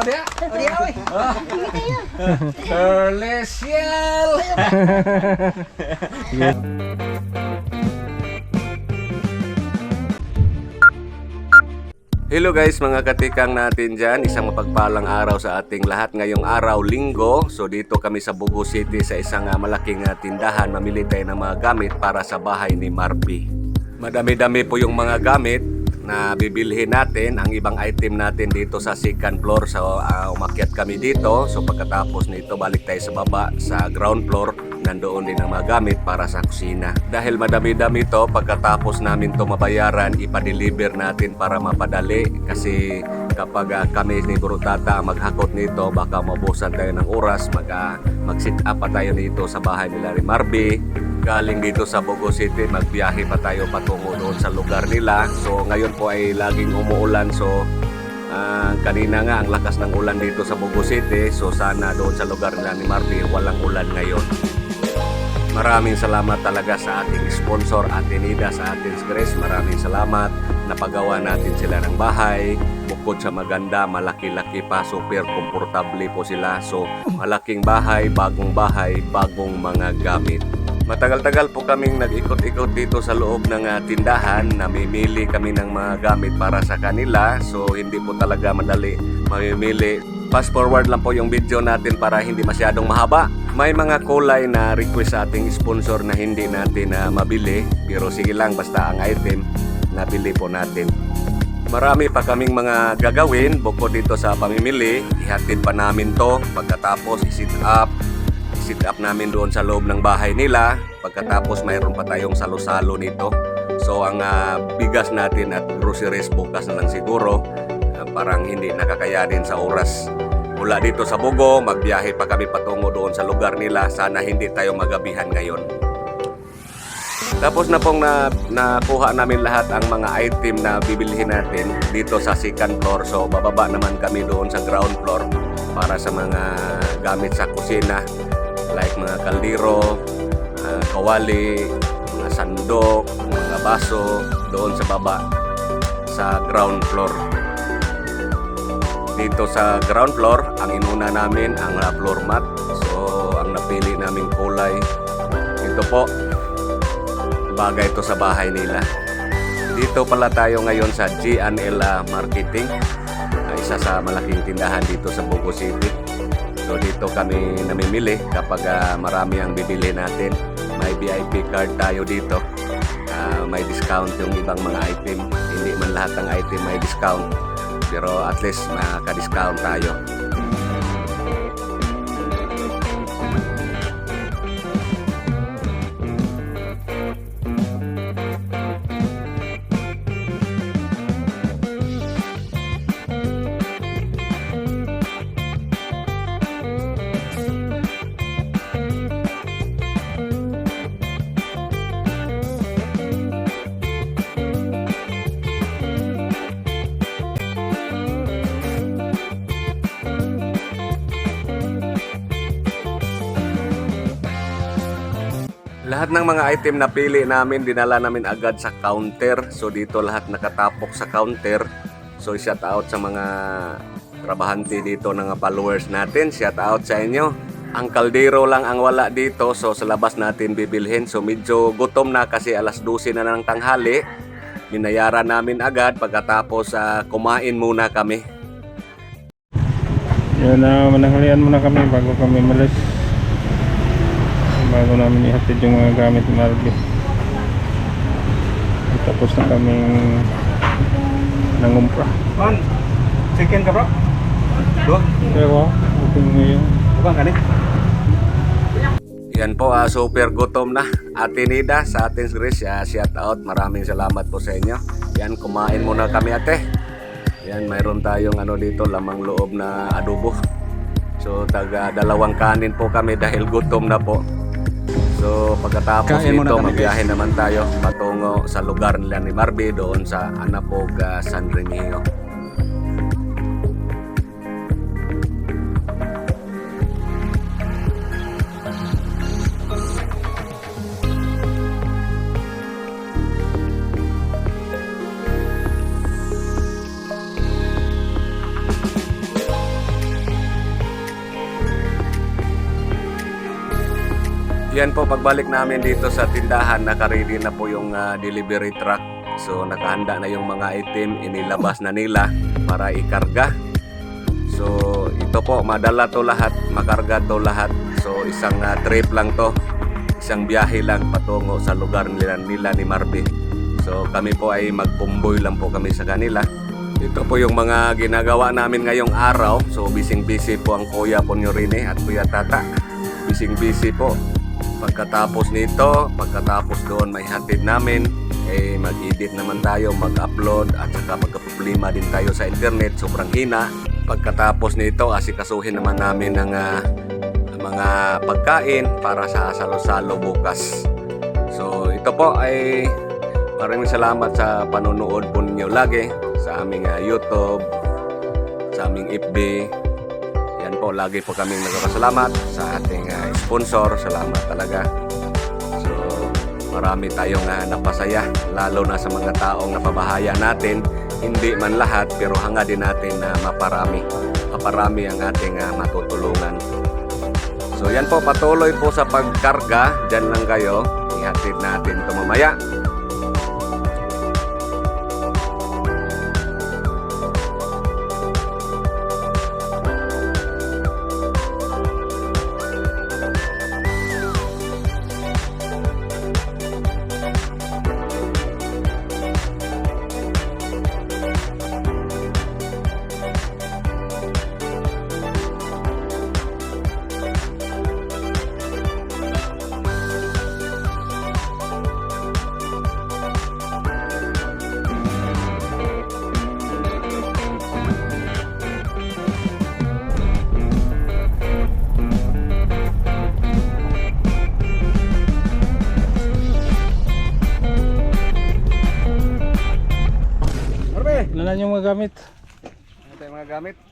o dia. O di oy. Terlesial. Hello guys, mga katikang natin dyan. Isang mapagpalang araw sa ating lahat. Ngayong araw, linggo. So dito kami sa Bugo City sa isang ah, malaking ah, tindahan. Mamili tayo ng mga gamit para sa bahay ni Marby. Madami-dami po yung mga gamit na bibilhin natin. Ang ibang item natin dito sa second floor. So ah, umakyat kami dito. So pagkatapos nito, balik tayo sa baba sa ground floor nandoon din ang mga gamit para sa kusina. Dahil madami-dami to, pagkatapos namin to mabayaran, ipa-deliver natin para mapadali. Kasi kapag ah, kami ni Guru Tata maghakot nito, baka mabusan tayo ng oras, mag, ah, mag-sit up pa tayo dito sa bahay nila ni Marby. Galing dito sa Bogo City, magbiyahe pa tayo patungo doon sa lugar nila. So ngayon po ay laging umuulan, so Ah, kanina nga ang lakas ng ulan dito sa Bogo City so sana doon sa lugar nila ni Marby walang ulan ngayon. Maraming salamat talaga sa ating sponsor Ate Nida sa Athens Grace. Maraming salamat. Napagawa natin sila ng bahay. Bukod sa maganda, malaki-laki pa. Super komportable po sila. So, malaking bahay, bagong bahay, bagong mga gamit. Matagal-tagal po kaming nag-ikot-ikot dito sa loob ng ah, tindahan. Namimili kami ng mga gamit para sa kanila. So, hindi po talaga madali mamimili. Fast forward lang po yung video natin para hindi masyadong mahaba. May mga kulay na request sa ating sponsor na hindi natin na mabili. Pero sige lang, basta ang item, nabili po natin. Marami pa kaming mga gagawin bukod dito sa pamimili. Ihatid pa namin to pagkatapos i-sit up. I-sit up namin doon sa loob ng bahay nila. Pagkatapos mayroon pa tayong salo-salo nito. So ang ah, bigas natin at groceries bukas na lang siguro. Ah, parang hindi nakakayanin sa oras. Mula dito sa Bugo, magbiyahe pa kami patungo doon sa lugar nila. Sana hindi tayo magabihan ngayon. Tapos na pong na, nakuha namin lahat ang mga item na bibilhin natin dito sa second floor. So bababa naman kami doon sa ground floor para sa mga gamit sa kusina like mga kaldero, ah, kawali, mga sandok, mga baso doon sa baba sa ground floor. Dito sa ground floor, ang inuna namin ang floor mat. So ang napili naming kulay ito po bagay ito sa bahay nila. Dito pala tayo ngayon sa GNL Marketing, ah, isa sa malaking tindahan dito sa Bugo City. So dito kami namimili kapag ah, marami ang bibili natin. May VIP card tayo dito. Ah, may discount yung ibang mga item. Hindi man lahat ng item may discount. Pero at least makaka-discount tayo. Lahat ng mga item na pili namin, dinala namin agad sa counter. So dito lahat nakatapok sa counter. So shout out sa mga trabahante dito ng followers natin. Shout out sa inyo. Ang kaldero lang ang wala dito. So sa labas natin bibilhin. So medyo gutom na kasi alas 12 na ng tanghali. Binayaran namin agad pagkatapos ah, kumain muna kami. Yun na, mananghalian muna kami bago kami malis. Bago namin ihatid yung mga gamit ni. Tapos na kaming nangumpra. Man, chicken ka bro? Dua, Pero, okay ngayon. bukan kan Yan po, ah, super gutom na. Ate Nida sa Athens Grace, ah, shout out. Maraming salamat po sa inyo. Yan, kumain muna kami ate. Yan, mayroon tayong ano dito, lamang loob na adobo. So, taga dalawang kanin po kami dahil gutom na po. So, pagkatapos Kain nito, magbiyahe naman tayo patungo sa lugar nila ni Marby doon sa Anapog, ah, San Remigio. Yan po, pagbalik namin dito sa tindahan, nakaready na po yung ah, delivery truck. So, nakahanda na yung mga item, inilabas na nila para ikarga. So, ito po, madala to lahat, makarga to lahat. So, isang ah, trip lang to. Isang biyahe lang patungo sa lugar nila, nila ni Marvin. So, kami po ay magkumboy lang po kami sa kanila. Ito po yung mga ginagawa namin ngayong araw. So, bising-busy po ang Kuya Ponyorine at Kuya Tata. Bising-busy po. Pagkatapos nito, pagkatapos doon may hatid namin, eh mag-edit naman tayo, mag-upload at saka magka-problema din tayo sa internet, sobrang hina. Pagkatapos nito, asikasuhin naman namin ng ah, mga pagkain para sa salo-salo bukas. So ito po ay maraming salamat sa panonood po ninyo lagi sa aming ah, YouTube, sa aming FB. Po, lagi po kaming nagpapasalamat sa ating ah, sponsor. Salamat talaga. So, marami tayong ah, napasaya, lalo na sa mga taong napabahaya natin. Hindi man lahat, pero hanga din natin na maparami. Maparami ang ating ah, matutulungan. So, yan po, patuloy po sa pagkarga. Diyan lang kayo. Ihatid natin ito mamaya. Mga gamit? Ano tayong mga gamit?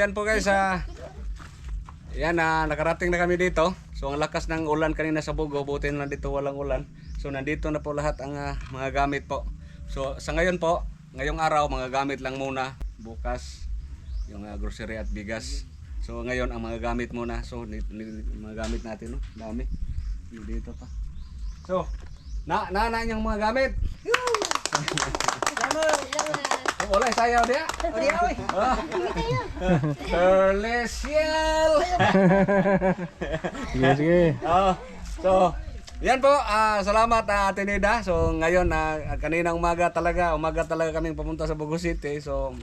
Yan po guys, ah, yan na nakarating na kami dito. So ang lakas ng ulan kanina sa Bugo, buti na dito walang ulan. So nandito na po lahat ang ah, mga gamit po. So sa ngayon po, ngayong araw mga gamit lang muna. Bukas yung ah, grocery at bigas. So ngayon ang mga gamit muna. So mga gamit natin, no? dami. Dito pa. So, na na na yung mga gamit. Wala sayaw dia. Terlesial. Sige, sige. Oh, so, Yan po, ah, salamat uh, Ate Nida. So ngayon, na kaninang umaga talaga, umaga talaga kaming pumunta sa Bugo City. So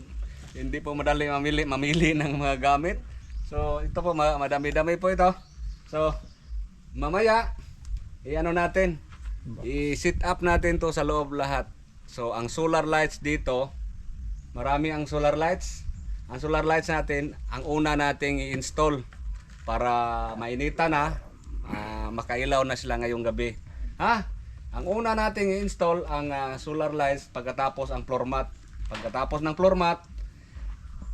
hindi po madali mamili, mamili ng mga gamit. So ito po, ma- madami-dami po ito. So mamaya, i-ano natin, i-sit up natin to sa loob lahat. So ang solar lights dito, marami ang solar lights. Ang solar lights natin, ang una nating i-install para mainita na, ah, makailaw na sila ngayong gabi. Ha? Ang una nating i-install ang ah, solar lights pagkatapos ang floor mat. Pagkatapos ng floor mat,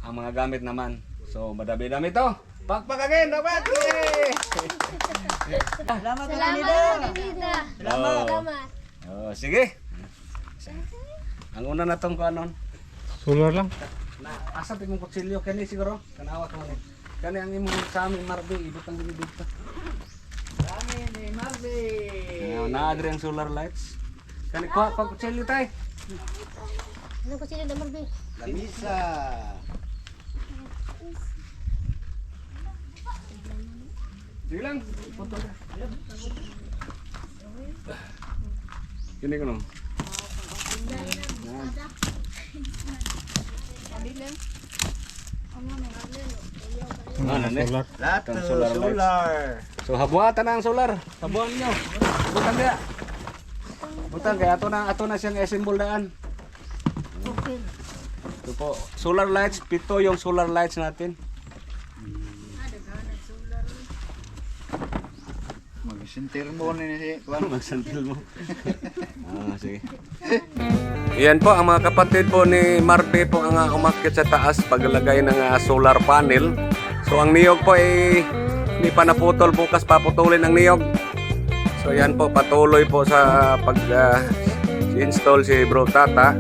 ang mga gamit naman. So, madami-dami to. Pakpak again, dapat! Yay! Salamat, Salamat. Salamat. Salamat. Oh, sige. Ang una na tong kanon. Solar lang. Na, asa pa mong kutsilyo kani siguro? Kanawa ka man. Kani ang imong sa amin marbi ibot ang dili dito. Kami ni Marvin. Ayan, naadri ang solar lights. Kani kuha pa kutsilyo tay. Ano ko sila naman, Bi? Lamisa. Sige lang. Photo lang. Kini ko no. Ah, nane. Solar. Lahat ng solar solar. So habuatan ang solar. Habuan niyo. Butang dia. Butang kaya ato na ato na siyang symbol daan. Okay. Ito po, solar lights, pito yung solar lights natin. Mag-sintir mo ni si Juan. Magsantil mo. ah, sige. Yan po, ang mga kapatid po ni Marpe po ang uh, umakyat sa taas paglagay ng ah, solar panel. So ang niyog po ay hindi pa naputol, bukas paputulin ang niyog. So yan po, patuloy po sa pag ah, install si Bro Tata.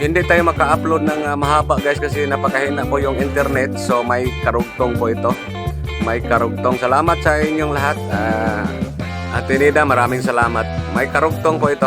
Hindi tayo maka-upload ng ah, mahaba guys kasi napakahina po yung internet. So may karugtong po ito. May karugtong. Salamat sa inyong lahat. Ah, Ate Nida, maraming salamat. May karugtong po ito.